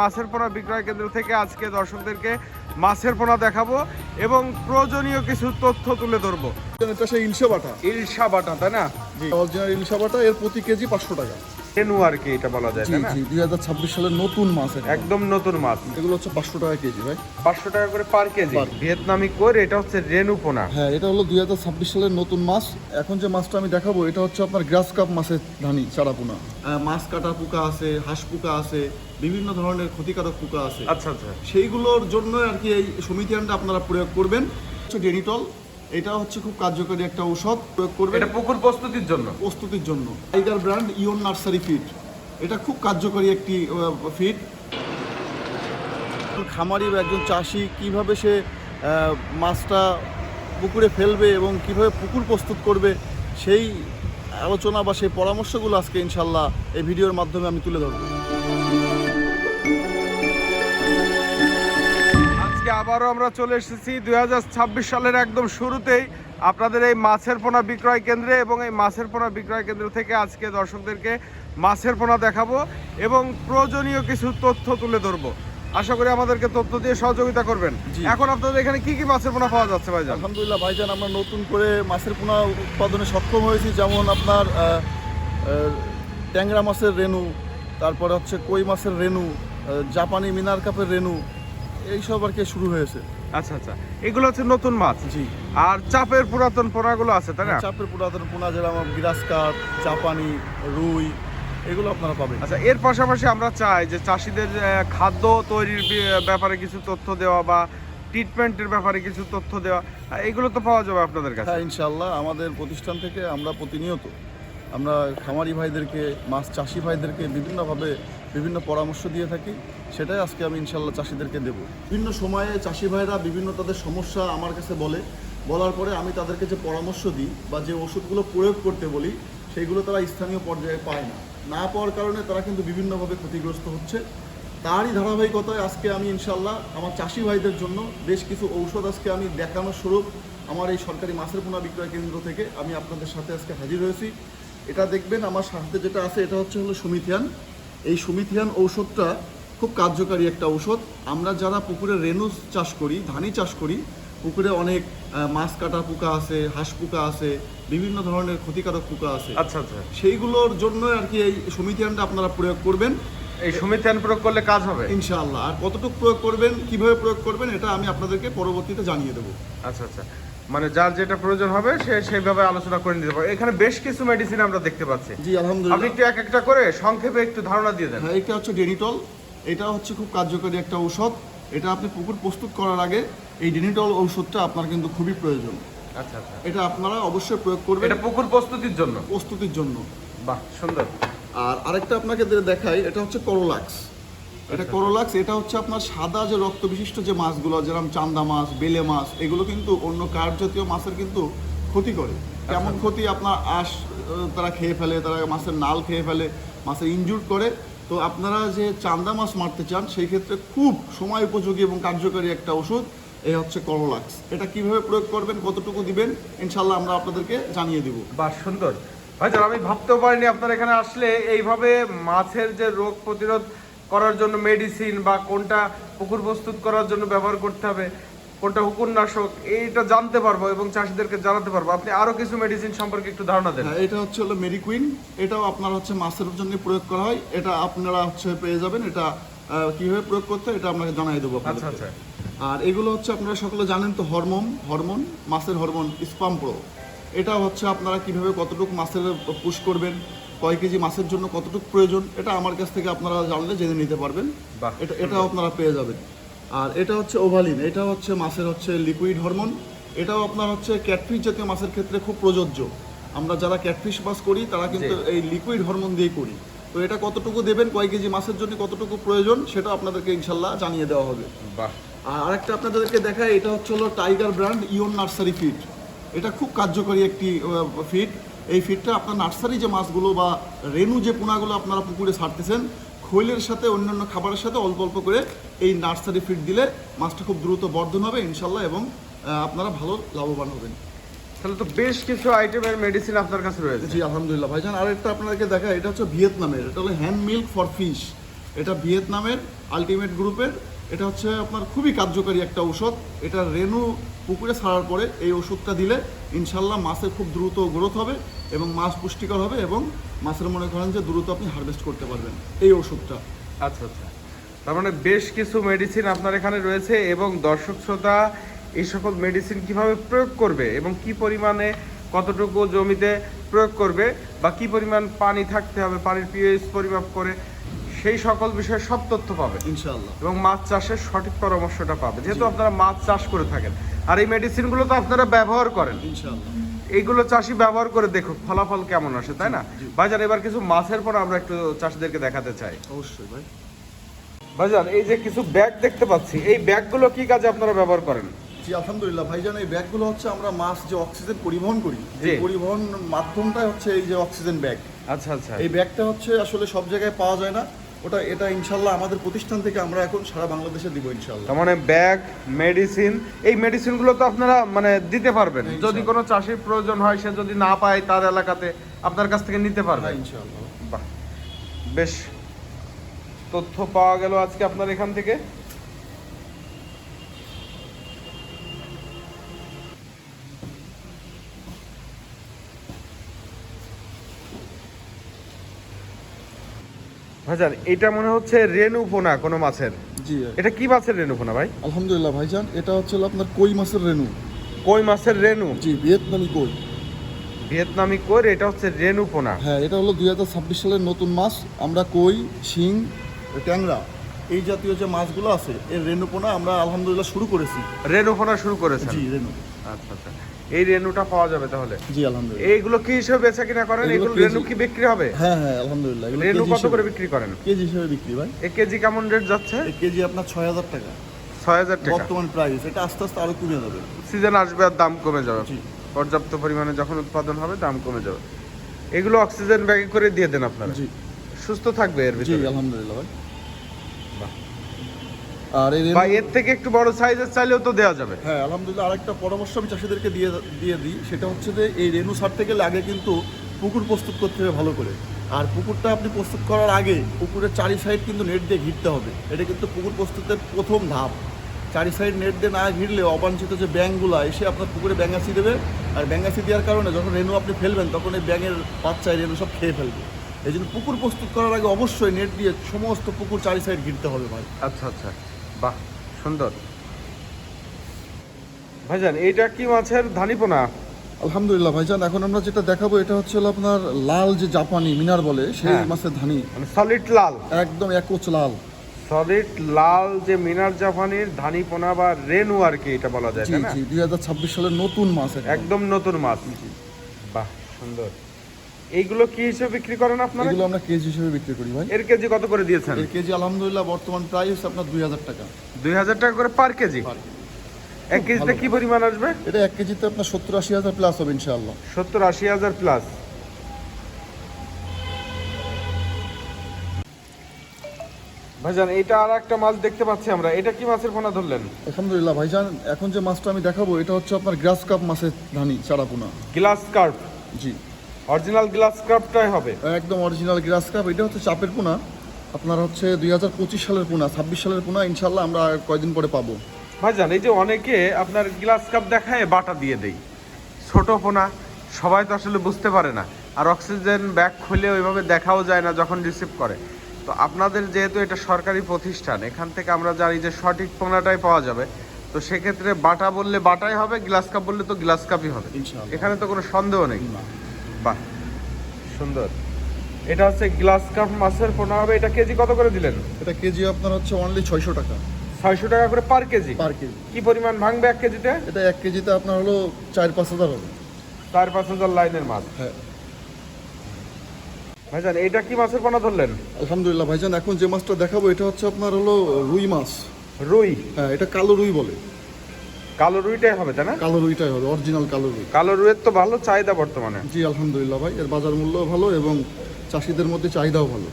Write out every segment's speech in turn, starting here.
মাছের পোনা বিক্রয় কেন্দ্র থেকে আজকে দর্শকদেরকে মাছের পোনা দেখাবো এবং প্রয়োজনীয় কিছু তথ্য তুলে ধরবো। এটা সেই ইলশা বাটা। ইলশা বাটা তাই না? অরিজিনাল ইলশা বাটা এর প্রতি কেজি পাঁচশো টাকা। রেনু আর কি এটা বলা যায় জি তাই না? জি দুই হাজার ছাব্বিশ সালের নতুন মাছ একদম নতুন মাছ। এগুলো হচ্ছে পাঁচশো টাকা কেজি ভাই। পাঁচশো টাকা করে পার কেজি। ভিয়েতনামি করে এটা হচ্ছে রেনু পোনা হ্যাঁ এটা হলো দুই হাজার ছাব্বিশ সালের নতুন মাছ। এখন যে মাছটা আমি দেখাবো এটা হচ্ছে আপনার গ্রাস কাপ মাছের ধানি চারাপোনা মাছ কাটা পোকা আছে হাঁস পোকা আছে বিভিন্ন ধরনের ক্ষতিকারক পোকা আছে। আচ্ছা আচ্ছা। সেইগুলোর জন্য আর কি এই সমিতিয়ানটা আপনারা প্রয়োগ করবেন। হচ্ছে ডেনিটল এটা হচ্ছে খুব কার্যকরী একটা ঔষধ প্রয়োগ করবে এটা পুকুর প্রস্তুতির জন্য? প্রস্তুতির জন্য। Tiger brand Eon nursery feed এটা খুব কার্যকরী একটি ফিড খামারি বা একজন চাষি কীভাবে সে মাছটা পুকুরে ফেলবে এবং কীভাবে পুকুর প্রস্তুত করবে সেই আলোচনা বা সেই পরামর্শগুলো আজকে ইনশাল্লাহ এই ভিডিওর মাধ্যমে আমি তুলে ধরবো। আবারও আমরা চলে এসেছি দুই হাজার ছাব্বিশ সালের একদম শুরুতেই আপনাদের এই মাছের পোনা বিক্রয় কেন্দ্রে এবং এই মাছের পোনা বিক্রয় কেন্দ্র থেকে আজকে দর্শকদেরকে মাছের পোনা দেখাবো এবং প্রয়োজনীয় কিছু তথ্য তুলে ধরবো। আশা করি আমাদেরকে তথ্য দিয়ে সহযোগিতা করবেন। এখন আপনাদের এখানে কি কি মাছের পোনা পাওয়া যাচ্ছে ভাইজান? আলহামদুলিল্লাহ ভাইজান আমরা নতুন করে মাছের পোনা উৎপাদনে সক্ষম হয়েছি। যেমন আপনার ট্যাংরা মাছের রেনু তারপরে হচ্ছে কই মাছের রেনু জাপানি মিনার কাপের রেনু এইসব আর কি শুরু হয়েছে। আচ্ছা আচ্ছা। এগুলো হচ্ছে নতুন মাছ? জি। আর চাপের পুরাতন পোনাগুলো আছে তাই না? চাপের পুরাতন পোনা যেরকম গ্রাস কাপ জাপানি রুই এগুলো আপনারা পাবেন। আচ্ছা এর পাশাপাশি আমরা চাই যে চাষিদের খাদ্য তৈরির ব্যাপারে কিছু তথ্য দেওয়া বা ট্রিটমেন্টের ব্যাপারে কিছু তথ্য দেওয়া এগুলো তো পাওয়া যাবে আপনাদের কাছে? হ্যাঁ ইনশাল্লাহ আমাদের প্রতিষ্ঠান থেকে আমরা প্রতিনিয়ত আমরা খামারি ভাইদেরকে মাছ চাষি ভাইদেরকে বিভিন্নভাবে বিভিন্ন পরামর্শ দিয়ে থাকি, সেটাই আজকে আমি ইনশাল্লাহ চাষিদেরকে দেব। বিভিন্ন সময়ে চাষি ভাইরা বিভিন্ন তাদের সমস্যা আমার কাছে বলে। বলার পরে আমি তাদেরকে যে পরামর্শ দিই বা যে ওষুধগুলো প্রয়োগ করতে বলি সেইগুলো তারা স্থানীয় পর্যায়ে পায় না। না পাওয়ার কারণে তারা কিন্তু বিভিন্নভাবে ক্ষতিগ্রস্ত হচ্ছে। তারই ধারাবাহিকতায় আজকে আমি ইনশাল্লাহ আমার চাষি ভাইদের জন্য বেশ কিছু ঔষধ আজকে আমি দেখানোর স্বরূপ আমার এই সরকারি মাছের পোনা বিক্রয় কেন্দ্র থেকে আমি আপনাদের সাথে আজকে হাজির হয়েছি। এটা দেখবেন আমার সাথে যেটা আছে, এটা হচ্ছে হলো সুমিথিয়ান। এই সুমিথিয়ান ঔষধটা খুব কার্যকারী একটা ঔষধ। আমরা যারা পুকুরে রেনু চাষ করি ধানি চাষ করি পুকুরে অনেক মাছ কাটা পোকা আছে হাঁস পোকা আছে বিভিন্ন ধরনের ক্ষতিকারক পোকা আছে। আচ্ছা আচ্ছা। সেইগুলোর জন্য আর কি এই সুমিথিয়ানটা আপনারা প্রয়োগ করবেন। এই সুমিথান প্রয়োগ করলে কাজ হবে? ইনশাআল্লাহ। আর কতটুকু প্রয়োগ করবেন কীভাবে প্রয়োগ করবেন এটা আমি আপনাদেরকে পরবর্তীতে জানিয়ে দেবো। আচ্ছা আচ্ছা। মানে যার যেটা প্রয়োজন হবে সে সেইভাবে আলোচনা করে নিতে পারে এখানে বেশ কিছু মেডিসিন আমরা দেখতে পাচ্ছি। জি আলহামদুলিল্লাহ। আপনি একটু এক একটা করে সংক্ষেপে একটু ধারণা দিয়ে দেন। হ্যাঁ এটা হচ্ছে ডেনিটল। এটা হচ্ছে খুব কার্যকরী একটা ঔষধ। এটা আপনি পুকুর প্রস্তুত করার আগে এই ডেনিটল ঔষধটা আপনার কিন্তু খুবই প্রয়োজন। আচ্ছা আচ্ছা। এটা আপনারা অবশ্যই প্রয়োগ করবেন। এটা পুকুর প্রস্তুতির জন্য? প্রস্তুতির জন্য। বাহ সুন্দর। আর আরেকটা আপনাকে দেখাই এটা হচ্ছে করোলাক্স। এটা করোলাক্স এটা হচ্ছে আপনার সাদা যে রক্ত বিশিষ্ট যে মাছগুলো যেরকম চান্দা মাছ বেলে মাছ এগুলো কিন্তু অন্য কার জাতীয় মাছের কিন্তু ক্ষতি করে। কেমন ক্ষতি? আপনার আঁশ তারা খেয়ে ফেলে তারা মাছের নাল খেয়ে ফেলে মাছের ইনজুর করে। তো আপনারা যে চান্দা মাছ মারতে চান সেই ক্ষেত্রে খুব সময় উপযোগী এবং কার্যকরী একটা ওষুধ এই হচ্ছে করোলাক্স এটা কীভাবে প্রয়োগ করবেন কতটুকু দিবেন ইনশাল্লাহ আমরা আপনাদেরকে জানিয়ে দিব। বা সুন্দর। ভাইজান আমি ভাবতেও পারিনি আপনার এখানে আসলে এইভাবে মাছের যে রোগ প্রতিরোধ করার জন্য মেডিসিন বা কোনটা পুকুর প্রস্তুত করার জন্য ব্যবহার করতে হবে কোনটা হুকুরনাশক এইটা জানতে পারব এবং চাষিদেরকে জানাতে পারব। আপনি আরও কিছু মেডিসিন সম্পর্কে একটু ধারণা দেন। হ্যাঁ এটা হচ্ছে হলো মেরিকুইন এটাও আপনার হচ্ছে মাছের জন্য প্রয়োগ করা হয়। এটা আপনারা হচ্ছে পেয়ে যাবেন এটা কীভাবে প্রয়োগ করতে এটা আপনাকে জানাই দেবো আচ্ছা আচ্ছা। আর এগুলো হচ্ছে আপনারা সকলে জানেন তো হরমোন হরমোন মাছের হরমোন স্পাম প্রো এটা হচ্ছে আপনারা কীভাবে কতটুকু মাছের পুশ করবেন কয় কেজি মাছের জন্য কতটুকু প্রয়োজন এটা আমার কাছ থেকে আপনারা জানলে জেনে নিতে পারবেন। এটা এটাও আপনারা পেয়ে যাবেন। আর এটা হচ্ছে ওভালিন এটা হচ্ছে মাছের হচ্ছে লিকুইড হরমোন এটাও আপনার হচ্ছে ক্যাটফিশ জাতীয় মাছের ক্ষেত্রে খুব প্রযোজ্য। আমরা যারা ক্যাটফিশ মাছ করি তারা কিন্তু এই লিকুইড হরমোন দিয়ে করি। তো এটা কতটুকু দেবেন কয় কেজি মাছের জন্য কতটুকু প্রয়োজন সেটা আপনাদেরকে ইনশাল্লাহ জানিয়ে দেওয়া হবে। আর আরেকটা আপনাদেরকে দেখায় এটা হচ্ছে হলো tiger brand Eon nursery feed. এটা খুব কার্যকরী একটি ফিড। এই ফিডটা আপনার নার্সারি যে মাছগুলো বা রেনু যে পোনাগুলো আপনারা পুকুরে ছাড়তেছেন খৈলের সাথে অন্যান্য খাবারের সাথে অল্প অল্প করে এই নার্সারি ফিড দিলে মাছটা খুব দ্রুত বর্ধন হবে ইনশাল্লাহ এবং আপনারা ভালো লাভবান হবেন। তাহলে তো বেশ কিছু আইটেমের মেডিসিন আপনার কাছে রয়েছে। জি আলহামদুলিল্লাহ। ভাইজান আর একটা আপনাদেরকে দেখা এটা হচ্ছে ভিয়েতনামের এটা হলো হ্যান্ড মিল্ক ফর ফিশ এটা ভিয়েতনামের আলটিমেট গ্রুপের এটা হচ্ছে আপনার খুবই কার্যকারী একটা ঔষধ। এটা রেনু পুকুরে ছাড়ার পরে এই ওষুধটা দিলে ইনশাল্লাহ মাছের খুব দ্রুত গ্রোথ হবে এবং মাছ পুষ্টিকর হবে এবং মাছের মনে করেন যে দ্রুত আপনি হারভেস্ট করতে পারবেন এই ওষুধটা। আচ্ছা আচ্ছা। তার মানে বেশ কিছু মেডিসিন আপনার এখানে রয়েছে এবং দর্শক শ্রোতা, এই সকল মেডিসিন কীভাবে প্রয়োগ করবে এবং কি পরিমাণে কতটুকু জমিতে প্রয়োগ করবে বা কি পরিমাণ পানি থাকতে হবে, পানির পিএইচ পরিমাপ করে সেই সকল বিষয়ে সব তথ্য পাবে। ইনশাল্লাহ এবং মাছ চাষের সঠিক পরামর্শটা পাবে। যেহেতু আপনারা মাছ চাষ করে থাকেন। আর এই মেডিসিনগুলো তো আপনারা ব্যবহার করেন। ইনশাল্লাহ এইগুলো চাষি ব্যবহার করে দেখুক ফলাফল কেমন আসে তাই না? বাজার এবার কিছু মাছের পর আমরা একটু চাষিদেরকে দেখাতে চাই। অবশ্যই ভাই। বাজার এই যে কিছু ব্যাগ দেখতে পাচ্ছি এই ব্যাগগুলো কি কাজে আপনারা ব্যবহার করেন? জি আলহামদুলিল্লাহ। ভাইজান এই ব্যাগগুলো হচ্ছে আমরা মাছ যে অক্সিজেন পরিবহন করি। এই পরিবহন মাধ্যমটাই হচ্ছে এই যে অক্সিজেন ব্যাগ। আচ্ছা আচ্ছা। এই ব্যাগটা হচ্ছে আসলে সব জায়গায় পাওয়া যায় না। ওটা এটা ইনশাল্লাহ আমাদের প্রতিষ্ঠান থেকে আমরা এখন সারা বাংলাদেশে দিব ইনশাল্লাহ। তার মানে ব্যাগ মেডিসিন এই মেডিসিনগুলো তো আপনারা মানে দিতে পারবেন। যদি কোনো চাষির প্রয়োজন হয় সে যদি না পায় তার এলাকাতে আপনার কাছ থেকে নিতে পারবে। হ্যাঁ ইনশাল্লাহ। বাহ। বেশ তথ্য পাওয়া গেল আজকে আপনার এখান থেকে। ভাইজান এটা মনে হচ্ছে রেনু পোনা কোনো মাছের। জি এটা কি মাছের রেনু পোনা ভাই? আলহামদুলিল্লাহ ভাইজান এটা হচ্ছে আপনার কই মাছের রেনু। কই মাছের রেনু? জি ভিয়েতনামি কই। ভিয়েতনামি কই এটা হচ্ছে রেনু পোনা। হ্যাঁ এটা হলো দুই হাজার ছাব্বিশ সালের নতুন মাছ। আমরা কই শিং ট্যাংরা এই জাতীয় যে মাছগুলো আছে এর রেনুপোনা আমরা আলহামদুলিল্লাহ শুরু করেছি। রেনু পোনা শুরু করেছেন? জি রেনু। আচ্ছা আচ্ছা। এই রেনুটা পাওয়া যাবে তাহলে? জি আলহামদুলিল্লাহ। এইগুলো কি হিসেবে বেচা কিনা করেন? এগুলো রেনু কি বিক্রি হবে? হ্যাঁ হ্যাঁ আলহামদুলিল্লাহ। রেনু কত করে বিক্রি করেন? কেজি হিসেবে বিক্রি ভাই। এক কেজি কেমন রেট যাচ্ছে? এক কেজি আপনার ছয় হাজার টাকা। ছয় হাজার টাকা। বর্তমান প্রাইস এটা আস্তে আস্তে আরও কমে যাবে। সিজন আসবে আর দাম কমে যাবে। পর্যাপ্ত পরিমাণে যখন উৎপাদন হবে দাম কমে যাবে। এগুলো অক্সিজেন ব্যাগে করে দিয়ে দেন আপনারা। জি। সুস্থ থাকবে এর জি ভিতরে। আলহামদুলিল্লাহ ভাই। আর এই বা এর থেকে একটু বড় সাইজের চাইলেও তো দেওয়া যাবে। হ্যাঁ আলহামদুলিল্লাহ আরেকটা পরামর্শ আমি চাষিদেরকে দিয়ে দিয়ে দিই সেটা হচ্ছে যে এই রেনু ছাড়তে গেলে আগে কিন্তু পুকুর প্রস্তুত করতে হবে ভালো করে। আর পুকুরটা আপনি প্রস্তুত করার আগে পুকুরের চারি সাইড কিন্তু নেট দিয়ে ঘিরতে হবে। এটা কিন্তু পুকুর প্রস্তুতের প্রথম ধাপ। চারি সাইড নেট দিয়ে না ঘিরলে অবাঞ্ছিত যে ব্যাঙগুলো এসে আপনার পুকুরে ব্যাঙাচি দেবে। আর ব্যাঙাচি দেওয়ার কারণে যখন রেনু আপনি ফেলবেন তখন এই ব্যাঙের বাচ্চায় রেনু সব খেয়ে ফেলবে। এই জন্য পুকুর প্রস্তুত করার আগে অবশ্যই নেট দিয়ে সমস্ত পুকুর চারি সাইড ঘিরতে হবে ভাই। আচ্ছা আচ্ছা। বাহ সুন্দর। ভাইজান এইটা কি মাছের ধানিপোনা? আলহামদুলিল্লাহ ভাইজান এখন আমরা যেটা দেখাবো এটা হচ্ছে হলো আপনার লাল যে জাপানি মিনার বলে সেই হ্যাঁ। মাছের ধানি। মানে সলিড লাল। একদম একোচ লাল। সলিড লাল যে মিনার জাপানির ধানিপোনা বা রেনু আর কি এটা বলা যায় জি না? জি দুই হাজার ছাব্বিশ সালের নতুন মাছ একদম। একদম নতুন মাছ। বাহ সুন্দর। এইগুলো কি হিসেবে বিক্রি করেন আপনারা? এগুলো আমরা কেজি হিসেবে বিক্রি করি ভাই। এর কেজি কত করে দিয়েছেন? এর কেজি আলহামদুলিল্লাহ বর্তমান প্রাইস আপনার দুই হাজার টাকা। দুই হাজার টাকা করে পার কেজি? এক কেজিতে। কি পরিমাণ আসবে? এটা এক কেজিতে আপনার সত্তর আশি হাজার প্লাস হবে ইনশাআল্লাহ। সত্তর আশি হাজার প্লাস ভাইজান এটা আর একটা মাছ দেখতে পাচ্ছি আমরা। এটা কি মাছের পোনা ধরলেন? আলহামদুলিল্লাহ ভাইজান এখন যে মাছটা আমি দেখাবো এটা হচ্ছে আপনার গ্রাস কাপ মাছের ধানি চারাপোনা গ্লাস কার্প। জি। অরিজিনাল গ্লাস কার্পটাই হবে। একদম অরিজিনাল গ্রাস কাপ এটা হচ্ছে চাপের পোনা। আপনার হচ্ছে দুই হাজার পঁচিশ সালের পোনা ছাব্বিশ সালের পোনা ইনশাল্লাহ আমরা কয়দিন পরে পাবো। ভাইজান এই যে অনেকে আপনার গ্লাস কাপ দেখায় বাটা দিয়ে দেই ছোট পোনা সবাই তো আসলে বুঝতে পারে না। আর অক্সিজেন ব্যাগ খুলে ওইভাবে দেখাও যায় না যখন রিসিভ করে। তো আপনাদের যেহেতু এটা সরকারি প্রতিষ্ঠান এখান থেকে আমরা জানি যে সঠিক পোনাটাই পাওয়া যাবে। তো সেক্ষেত্রে বাটা বললে বাটাই হবে গ্লাস কাপ বললে তো গ্লাস কাপই হবে। এখানে তো কোনো সন্দেহ নেই। বাহ সুন্দর। এটা হচ্ছে গ্লাস কাপ মাছের পোনা হবে এটা কেজি কত করে দিলেন? এটা কেজি আপনার হচ্ছে অনলি ছয়শো টাকা। ছয়শো টাকা করে পার কেজি? Per KG. কি পরিমাণ ভাঙবে এক কেজিতে? এটা এক কেজিতে আপনার হলো চার পাঁচ হাজার হবে। চার পাঁচ হাজার লাইনের মাছ। হ্যাঁ। ভাইজান এটা কি মাছের পোনা ধরলেন? আলহামদুলিল্লাহ ভাইজান এখন যে মাছটা দেখাবো এটা হচ্ছে আপনার হলো রুই মাছ। রুই? হ্যাঁ এটা কালো রুই বলে। কালো রুইটাই হবে তাই না? কালো রুইটাই হবে অরিজিনাল কালো রুই। কালো রুইয়ের তো ভালো চাহিদা বর্তমানে। জি আলহামদুলিল্লাহ ভাই এর বাজার মূল্যও ভালো এবং চাষিদের মধ্যে চাহিদাও ভালো।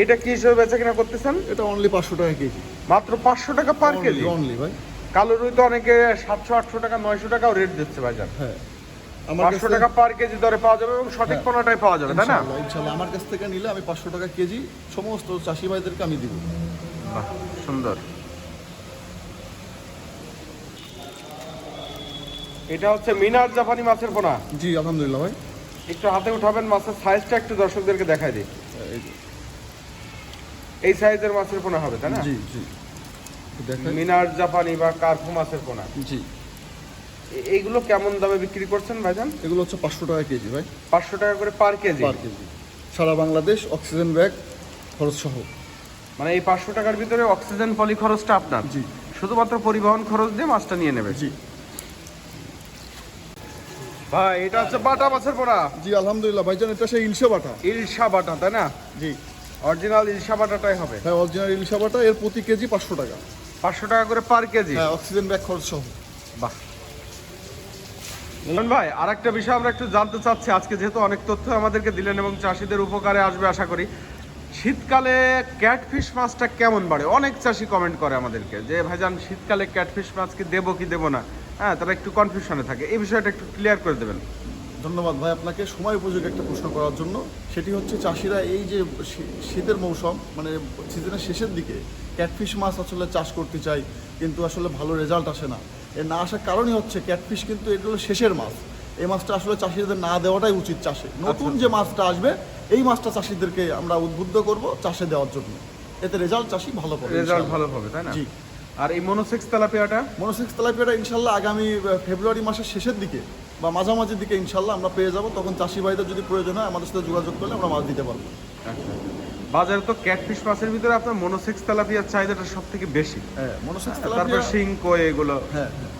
এটা কি হিসেবে বেচা কিনা করতেছেন? এটা অনলি পাঁচশো টাকা কেজি। মাত্র পাঁচশো টাকা পার কেজি? অনলি ভাই। কালো রুই তো অনেকে সাতশো আটশো টাকা নয়শো টাকাও রেট দিচ্ছে ভাইজান হ্যাঁ। আমার পাঁচশো টাকা পার কেজি দরে পাওয়া যাবে এবং সঠিক হ্যাঁ। পণ্যটাই পাওয়া যাবে তাই না? ইনশাল্লাহ, আমার কাছ থেকে নিলে আমি পাঁচশো টাকা কেজি সমস্ত চাষি ভাইদেরকে আমি দিব। বাহ, সুন্দর। এটা হচ্ছে মিনার জাপানি মাছের পোনা। জি আলহামদুলিল্লাহ ভাই। একটু হাতে উঠাবেন মাছের সাইজটা একটু দর্শকদেরকে দেখাই দিই। এই এই সাইজের মাছের পোনা হবে তাই না? জি জি। দেখেন মিনার জাপানি বা কার্পু মাছের পোনা। জি। এইগুলো কেমন দামে বিক্রি করছেন ভাইজান? এগুলো হচ্ছে পাঁচশো টাকা কেজি ভাই। পাঁচশো টাকা করে পার কেজি। Per KG. সারা বাংলাদেশ অক্সিজেন ব্যাগ খরচ সহ মানে এই পাঁচশো টাকার ভিতরে অক্সিজেন পলি খরচটা আপনার। জি। শুধুমাত্র পরিবহন খরচ দিয়ে মাছটা নিয়ে নেবে জি। ভাই এটা হচ্ছে বাটা মাছের পোনা জি আলহামদুলিল্লাহ। ভাইজান এটা সেই ইলশা বাটা। ইলশা বাটা তাই না? জি। অরিজিনাল ইলশা বাটাটাই হবে। হ্যাঁ অরিজিনাল ইলশা বাটা এর প্রতি কেজি পাঁচশো টাকা। পাঁচশো টাকা করে পার কেজি? হ্যাঁ অক্সিজেন ব্যাগ খরচ সহ। বাহ। ভাই আর একটা বিষয় আমরা একটু জানতে চাচ্ছি। আজকে যেহেতু অনেক তথ্য আমাদেরকে দিলেন এবং চাষিদের উপকারে আসবে আশা করি। শীতকালে ক্যাটফিশ মাছটা কেমন বাড়ে? অনেক চাষি কমেন্ট করে আমাদেরকে যে ভাইজান শীতকালে ক্যাটফিশ মাছ কি দেবো কি দেবো না? হ্যাঁ তারা একটু কনফিউশনে থাকে। এই বিষয়টা একটু ক্লিয়ার করে দেবেন। ধন্যবাদ ভাই আপনাকে। সময় উপযোগী একটা প্রশ্ন করার জন্য। সেটি হচ্ছে চাষিরা এই যে শীতের মৌসুম মানে সিজনের শেষের দিকে ক্যাটফিশ মাছ আসলে চাষ করতে চাই কিন্তু আসলে ভালো রেজাল্ট আসে না। এর না আসার কারণই হচ্ছে ক্যাটফিশ কিন্তু এগুলো শেষের মাছ। এই মাছটা আসলে চাষিদের না দেওয়াটাই উচিত চাষে। নতুন যে মাছটা আসবে এই মাছটা চাষিদেরকে আমরা উদ্বুদ্ধ করব চাষে দেওয়ার জন্য। এতে রেজাল্ট চাষি ভালো পাবে রেজাল্ট। ভালো হবে তাই না? জি। আর এই মনোসেক্স তেলাপিয়াটা? মনোসেক্স তেলাপিয়াটা ইনশাল্লাহ আগামী ফেব্রুয়ারি মাসের শেষের দিকে বা মাঝামাঝির দিকে ইনশাল্লাহ আমরা পেয়ে যাব। তখন চাষি ভাইদের যদি প্রয়োজন হয় আমাদের সাথে যোগাযোগ করলে আমরা মাছ দিতে পারব। আচ্ছা। বাজারে তো ক্যাটফিশ মাছের ভিতরে আপনার মনোসেক্স তেলাপিয়ার চাহিদাটা সব থেকে বেশি। হ্যাঁ মনোসেক্স তারপর তেলাপিয়া শিং কই এগুলো। হ্যাঁ হ্যাঁ।